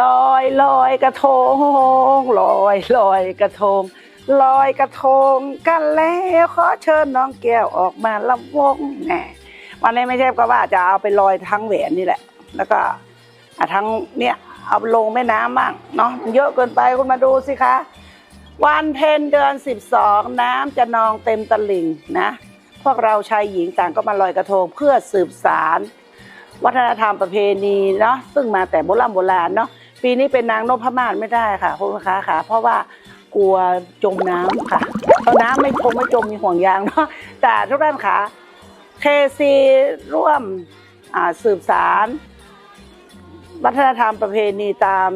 ลอยลอยกระทงลอยลอยกระทงลอยกระทงกันแล้วขอเชิญน้องแก้วออกมาลำวงแหมวันนี้ไม่ใช่ก็ว่าจะเอาไปลอยทั้งแหวนนี่แหละ แล้วก็ทั้งเนี่ยเอาลงแม่น้ำบ้างเนาะเยอะเกินไปคุณมาดูสิคะ วันเพ็ญเดือนสิบสองน้ำจะนองเต็มตลิ่งนะ พวกเราชายหญิงต่างก็มาลอยกระทงเพื่อสืบสาร วัฒนธรรมประเพณีเนาะซึ่งมาแต่โบราณโบราณเนาะ ปีนี้เป็นนางนพมาศไม่ได้ค่ะคุณค้าค่ะเพราะว่ากลัวจมน้ำค่ะเพราะน้ำไม่คงไม่จมมีห่วงยางเนาะแต่ทุกท่านค่ะเคซีร่วมอ่าสืบสารวัฒนธรรมประเพณีตาม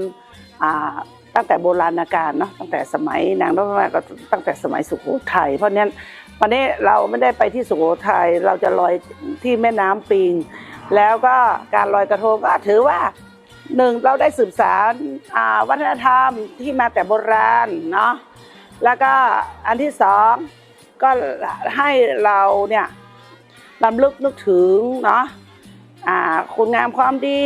อ่าตั้งแต่โบราณกาลเนาะตั้งแต่สมัยนางนพมาศก็ตั้งแต่สมัยสุโขทัยเพราะนั้นวันนี้เราไม่ได้ไปที่สุโขทัยเราจะลอยที่แม่น้ำปิง แล้วก็การลอยกระทงก็ถือว่า หนึ่งเราได้สืบสารวัฒนธรรมที่มาแต่โบราณเนาะแล้วก็อันที่สองก็ให้เราเนี่ยลำลึกนึกถึงเนาะคุณงามความดี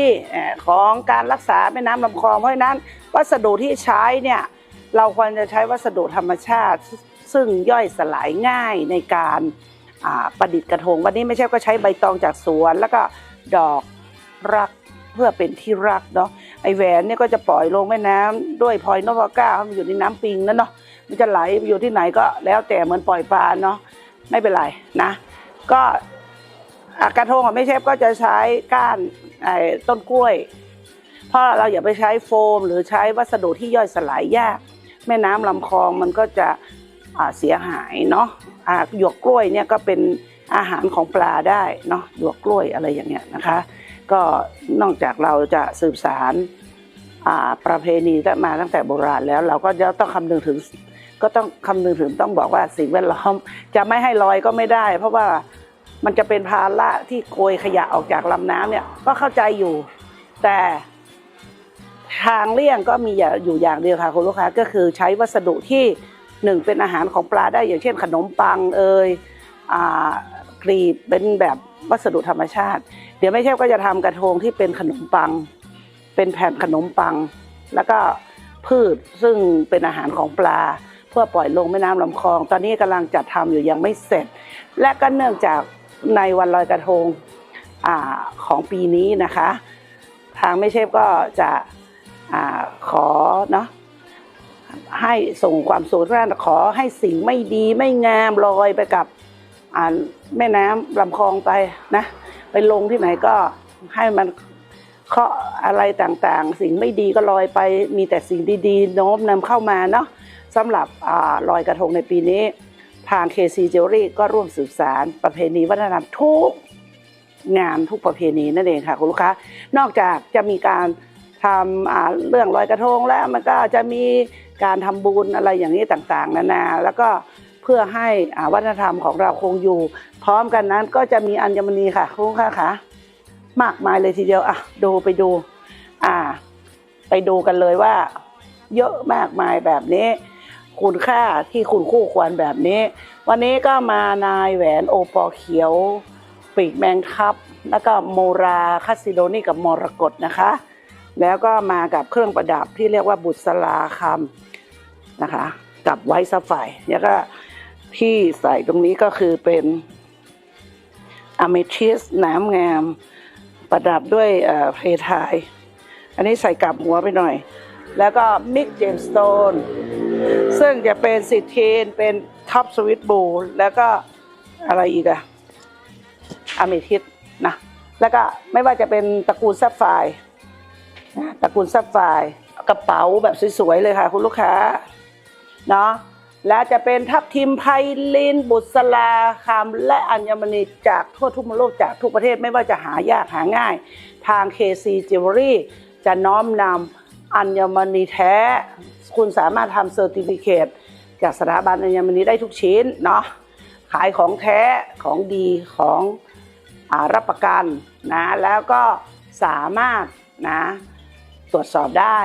ของการรักษาแม่น้ำลำคลองเพราะฉะนั้นวัสดุที่ใช้เนี่ยเราควรจะใช้วัสดุธรรมชาติ ซึ่งย่อยสลายง่ายในการประดิษฐ์กระทง วันนี้ไม่ใช่ก็ใช้ใบตองจากสวน แล้วก็ดอกรัก เพื่อเป็นที่รักเนาะไอแหวนเนี่ยก็จะปล่อยลงแม่น้ำด้วยพลอยนพเก้ามันอยู่ในน้ำปิงนั่นเนาะมันจะไหลไปอยู่ที่ไหนก็แล้วแต่เหมือนปล่อยปลาเนาะไม่เป็นไรนะ ก็อะกระทงของแม่เชฟก็จะใช้ก้านไอ้ต้นกล้วย เพราะเราอย่าไปใช้โฟม หรือใช้วัสดุที่ย่อยสลายยาก แม่น้ำลำคลองมันก็จะเสียหายเนาะหยวกกล้วยเนี่ยก็เป็นอาหารของปลาได้เนาะหยวกกล้วยอะไรอย่างเงี้ยนะคะ ก็นอกจากเราจะสืบสารประเพณีมาตั้งแต่โบราณแล้ว เราก็จะต้องคำนึงถึง ก็ต้องคำนึงถึงต้องบอกว่าสิ่งแวดล้อมจะไม่ให้ลอยก็ไม่ได้ เพราะว่ามันจะเป็นภาระที่โกยขยะออกจากลำน้ำเนี่ยก็เข้าใจอยู่ แต่ทางเลี่ยงก็มีอยู่อย่างเดียวค่ะคุณลูกค้าก็คือใช้วัสดุที่หนึ่งเป็นอาหารของปลาได้อย่างเช่นขนมปังเอยอ่ากรีบเป็นแบบวัสดุธรรมชาติ ดี๋ยวไม่ใช่ก็จะทำกระทงที่เป็นขนมปัง เป็นแผ่นขนมปัง แล้วก็พืชซึ่งเป็นอาหารของปลา เพื่อปล่อยลงแม่น้ำลำคลอง ตอนนี้กำลังจัดทำอยู่ยังไม่เสร็จ และก็เนื่องจากในวันลอยกระทงอของปีนี้นะคะ ทางไม่เชฟก็จะอขอเนาะให้ส่งความสุขท่านขอให้สิ่งไม่ดีไม่งามลอยไปกับแม่น้ำลำคลองไปนะ ไปลงที่ไหนก็ให้มันเคาะอะไรต่างๆ สิ่งไม่ดีก็ลอยไปมีแต่สิ่งดีๆ โน้มนำเข้ามาเนาะสำหรับอลอยกระทงในปีนี้ ทาง KC Jewelry ก็ร่วมสืบสารประเพณีวัฒนธรรมทุกงานทุกประเพณีนั่นเองค่ะคุณลูกค้า นอกจากจะมีการทำเรื่องลอยกระทงแล้วมันก็จะมีการทำบุญอะไรอย่างนี้ต่างๆ นานาแล้วก็ เพื่อให้วัฒนธรรมของเราคงอยู่ พร้อมกันนั้นก็จะมีอัญมณีค่ะคุณค้าค่ะมากมายเลยทีเดียวอะดูไปดูอ่า ไปดูกันเลยว่า เยอะมากมายแบบนี้ คุณค่าที่คุณคู่ควรแบบนี้ วันนี้ก็มานายแหวนโอปอเขียว ปีกแมงทับ แล้วก็โมราคาสิโดนี่กับมรกตนะคะ แล้วก็มากับเครื่องประดับที่เรียกว่าบุษราคำนะคะ กับไวท์ซัฟไฟแล้วก็ ที่ใส่ตรงนี้ก็คือเป็นอะเมทิสน้ำงาม ประดับด้วยเอ่อเพทาย อันนี้ใส่กลับหัวไปหน่อย แล้วก็มิกเจมสโตนซึ่งจะเป็นสิทธีนเป็นท็อปสวิตบูแล้วก็อะไรอีกอะอะเมทิสนะแล้วก็ไม่ว่าจะเป็นตระกูลซับไฟร์ตระกูลซับไฟร์กระเป๋าแบบสวยๆเลยค่ะ คุณลูกค้าเนาะ และจะเป็นทับทิมไพลิน บุษราคำและอัญมณีจากทั่วทุกมุมโลกจากทุกประเทศไม่ว่าจะหายากหาง่าย ทาง KC Jewelry จะน้อมนำอัญมณีแท้ คุณสามารถทำเซอร์ติฟิเคตจากสถาบันอัญมณีได้ทุกชิ้นเนาะขายของแท้ของดีของอรับประกันนะแล้วก็สามารถนะตรวจสอบได้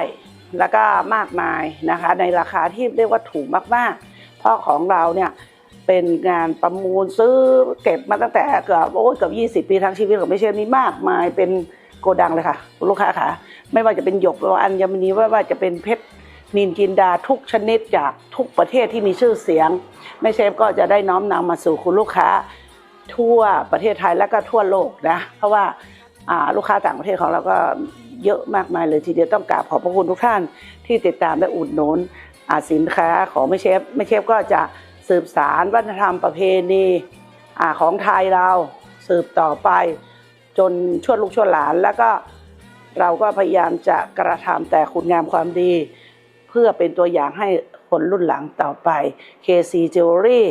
แล้วก็มากมายนะคะในราคาที่เรียกว่าถูกมาก ๆ เพราะของเราเนี่ยเป็นงานประมูลซื้อเก็บมาตั้งแต่เกือบโอ้ยเกือบ20 ปีทั้งชีวิตของไม่เชื่อมีมากมายเป็นโกดังเลยค่ะ ลูกค้าค่ะไม่ว่าจะเป็นหยกหรือว่าอัญมณีไม่ว่าจะเป็นเพชรนินจินดาทุกชนิดจากทุกประเทศที่มีชื่อเสียงแม่เชฟก็จะได้น้อมนำมาสู่คุณลูกค้า ทั่วประเทศไทยและก็ทั่วโลกนะ เพราะว่าลูกค้าต่างประเทศของเราก็เยอะมากมายเลยทีเดียวต้องกราบขอบพระคุณทุกท่านที่ติดตามและอุดหนุน สินค้าของแม่เชฟแม่เชฟก็จะสืบสารวัฒนธรรมประเพณีอของไทยเราสืบต่อไป จนชวดลูกชวดหลานแล้วก็เราก็พยายามจะกระทำแต่คุณงามความดี เพื่อเป็นตัวอย่างให้คนรุ่นหลังต่อไป KC Jewelry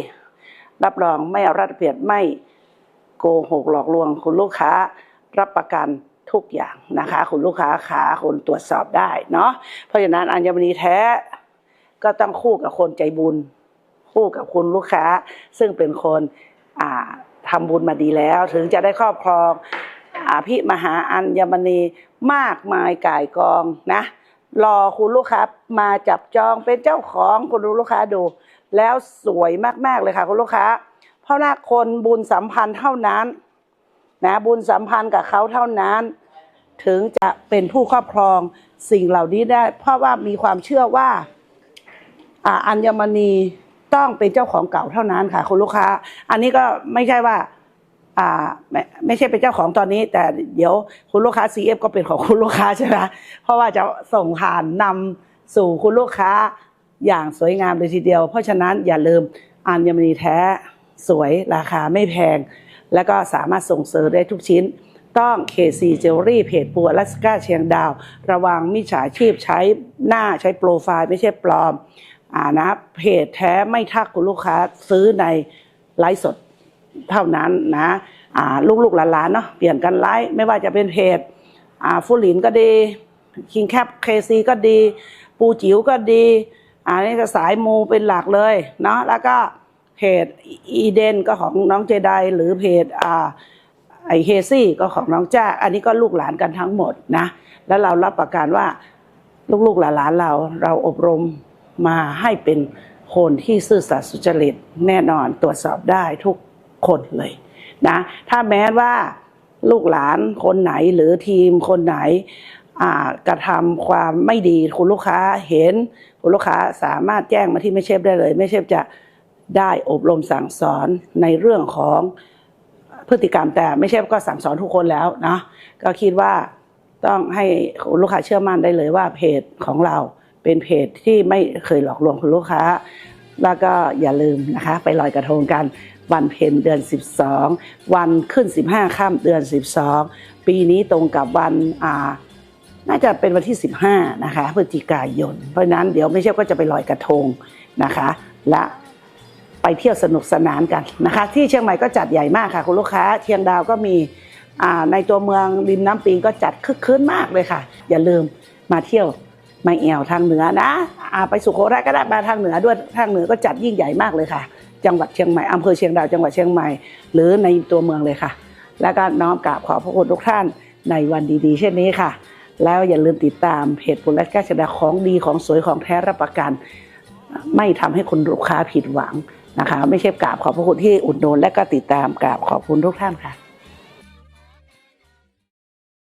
รับรองไม่อรัดเปรียบไม่โกหกหลอกลวงคุณลูกค้ารับประกันทุกอย่างนะคะ คุณลูกค้าขาคนตรวจสอบได้เนาะเพราะฉะนั้นอัญมณีแท้ ก็ต้องคู่กับคนใจบุญ คู่กับคุณลูกค้า ซึ่งเป็นคนอ่าทำบุญมาดีแล้ว ถึงจะได้ครอบครองอาพิมหาอัญมณีมากมายก่ายกองนะรอคุณลูกค้ามาจับจองเป็นเจ้าของคุณลูกค้าดู แล้วสวยมากๆเลยค่ะ คุณลูกค้า เพราะว่าคนบุญสัมพันธ์เท่านั้นนะบุญสัมพันธ์กับเขาเท่านั้น ถึงจะเป็นผู้ครอบครองสิ่งเหล่านี้ได้ เพราะว่ามีความเชื่อว่า อัญมณีต้องเป็นเจ้าของเก่าเท่านั้นค่ะคุณลูกค้า อันนี้ก็ไม่ใช่ว่าไม่ไม่ใช่เป็นเจ้าของตอนนี้ แต่เดี๋ยวคุณลูกค้า CF ก็เป็นของคุณลูกค้าใช่ไหมเพราะว่าจะส่งผ่านนำสู่คุณลูกค้าอย่างสวยงามเลยทีเดียว เพราะฉะนั้นอย่าลืมอัญมณีแท้สวยราคาไม่แพง แล้วก็สามารถส่งเสริมได้ทุกชิ้น ต้อง KC Jewelry เพจปัวลัสกาเชียงดาว ระวังมิจฉาชีพใช้หน้าใช้โปรไฟล์ไม่ใช่ปลอม อ่านะเพจแท้ไม่ทักคุณลูกค้าซื้อในไลฟ์สดเท่านั้นนะอ่าลูกๆหลานๆเนาะเปลี่ยนกันไลฟ์ไม่ว่าจะเป็นเพจอ่าฟูหลินก็ดีคิงแคปเคซีก็ดี ปูจิ๋วก็ดีอันนี้ก็สายมูเป็นหลักเลยเนาะแล้วก็เพจอีเดนก็ของน้องเจไดหรือเพจอ่าไอเฮซี่ก็ของน้องจ้า อันนี้ก็ลูกหลานกันทั้งหมดนะ แล้วเรารับประกันว่าลูกๆหลานๆเราเราอบรม มาให้เป็นคนที่ซื่อสัตย์สุจริตแน่นอนตรวจสอบได้ทุกคนเลยนะถ้าแม้ว่าลูกหลานคนไหนหรือทีมคนไหนกระทำความไม่ดีคุณลูกค้าเห็นคุณลูกค้าสามารถแจ้งมาที่ไม่เชฟได้เลย ไม่เชฟจะได้อบรมสั่งสอนในเรื่องของพฤติกรรมแต่ไม่เชฟก็สั่งสอนทุกคนแล้วนะก็คิดว่าต้องให้คุณลูกค้าเชื่อมั่นได้เลยว่าเพจของเรา เป็นเพจที่ไม่เคยหลอกลวงคุณลูกค้า แล้วก็อย่าลืมนะคะ ไปลอยกระทงกัน วันเพ็ญเดือน 12 วันขึ้น 15ค่ำเดือน 12 ปีนี้ตรงกับวันอ่าน่าจะเป็นวันที่ 15 นะคะพฤศจิกายน เพราะนั้นเดี๋ยวไม่ใช่ก็จะไปลอยกระทงนะคะ และไปเที่ยวสนุกสนานกันนะคะ ที่เชียงใหม่ก็จัดใหญ่มากค่ะ คุณลูกค้าเชียงดาวก็มีอ่าในตัวเมืองริมน้ำปิงก็จัดคึกคืนมากเลยค่ะ อย่าลืมมาเที่ยว มาแอวทางเหนือนะอาไปสุโขทัยก็ได้มาทางเหนือด้วยทางเหนือก็จัดยิ่งใหญ่มากเลยค่ะ จังหวัดเชียงใหม่อำเภอเชียงดาวจังหวัดเชียงใหม่ หรือในตัวเมืองเลยค่ะ แล้วก็น้อมกราบขอบพระคุณทุกท่านในวันดีๆ เช่นนี้ค่ะ แล้วอย่าลืมติดตามเพจปุรและก้าชดาของดีของสวยของแท้รับประกัน ไม่ทำให้คุณลูกค้าผิดหวังนะคะ ไม่ใช่กราบขอบพระคุณที่อุดหนุนและก็ติดตามกราบขอบคุณทุกท่านค่ะ